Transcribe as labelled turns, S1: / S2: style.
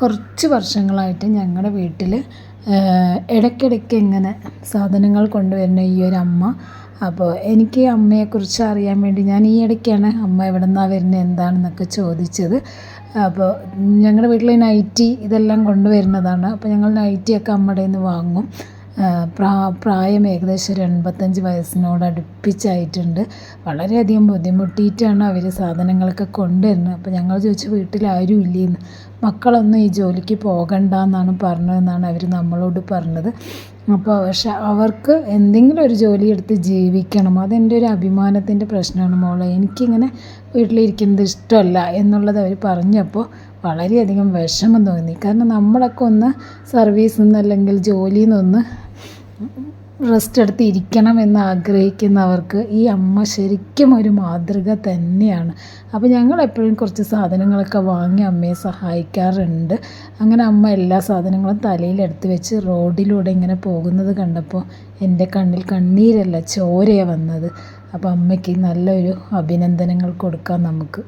S1: കുറച്ച് വർഷങ്ങളായിട്ട് ഞങ്ങളുടെ വീട്ടിൽ ഇടയ്ക്കിടയ്ക്ക് ഇങ്ങനെ സാധനങ്ങൾ കൊണ്ടുവരുന്ന ഈ ഒരു അമ്മ. അപ്പോൾ എനിക്ക് അമ്മയെക്കുറിച്ച് അറിയാൻ വേണ്ടി ഞാൻ ഈ ഇടയ്ക്കാണ് അമ്മ എവിടെ നിന്നാണ് വരുന്നത് എന്താണെന്നൊക്കെ ചോദിച്ചത്. അപ്പോൾ ഞങ്ങളുടെ വീട്ടിൽ നൈറ്റി ഇതെല്ലാം കൊണ്ടുവരുന്നതാണ്. അപ്പോൾ ഞങ്ങൾ നൈറ്റിയൊക്കെ അമ്മയുടെ നിന്ന് വാങ്ങും. പ്രായം ഏകദേശം ഒരു എൺപത്തഞ്ച് വയസ്സിനോട് അടുപ്പിച്ചായിട്ടുണ്ട്. വളരെയധികം ബുദ്ധിമുട്ടിയിട്ടാണ് അവർ സാധനങ്ങളൊക്കെ കൊണ്ടുവരുന്നത്. അപ്പോൾ ഞങ്ങൾ ചോദിച്ചു വീട്ടിൽ ആരും ഇല്ലേന്ന്. മക്കളൊന്നും ഈ ജോലിക്ക് പോകണ്ട എന്നാണ് പറഞ്ഞതെന്നാണ് അവർ നമ്മളോട് പറഞ്ഞത്. അപ്പോൾ പക്ഷെ അവർക്ക് എന്തെങ്കിലും ഒരു ജോലി എടുത്ത് ജീവിക്കണം. അതെന്റെ ഒരു അഭിമാനത്തിന്റെ പ്രശ്നമാണ് മോളെ. എനിക്കിങ്ങനെ വീട്ടിലിരിക്കുന്നത് ഇഷ്ടമല്ല എന്നുള്ളത് അവർ പറഞ്ഞപ്പോൾ വളരെയധികം വിഷമം തോന്നി. കാരണം നമ്മളൊക്കെ ഒന്ന് സർവീസിൽ നിന്ന് അല്ലെങ്കിൽ ജോലിയിൽ നിന്നൊന്ന് റെസ്റ്റ് എടുത്ത് ഇരിക്കണം എന്ന് ആഗ്രഹിക്കുന്നവർക്ക് ഈ അമ്മ ശരിക്കും ഒരു മാതൃക തന്നെയാണ്. അപ്പോൾ ഞങ്ങൾ എപ്പോഴും കുറച്ച് സാധനങ്ങളൊക്കെ വാങ്ങി അമ്മയെ സഹായിക്കാറുണ്ട്. അങ്ങനെ അമ്മ എല്ലാ സാധനങ്ങളും തലയിലെടുത്ത് വെച്ച് റോഡിലൂടെ ഇങ്ങനെ പോകുന്നത് കണ്ടപ്പോൾ എന്റെ കണ്ണിൽ കണ്ണീരല്ല ചോരയാണ് വന്നത്. അപ്പോൾ അമ്മയ്ക്ക് നല്ലൊരു അഭിനന്ദനങ്ങൾ കൊടുക്കാം നമുക്ക്.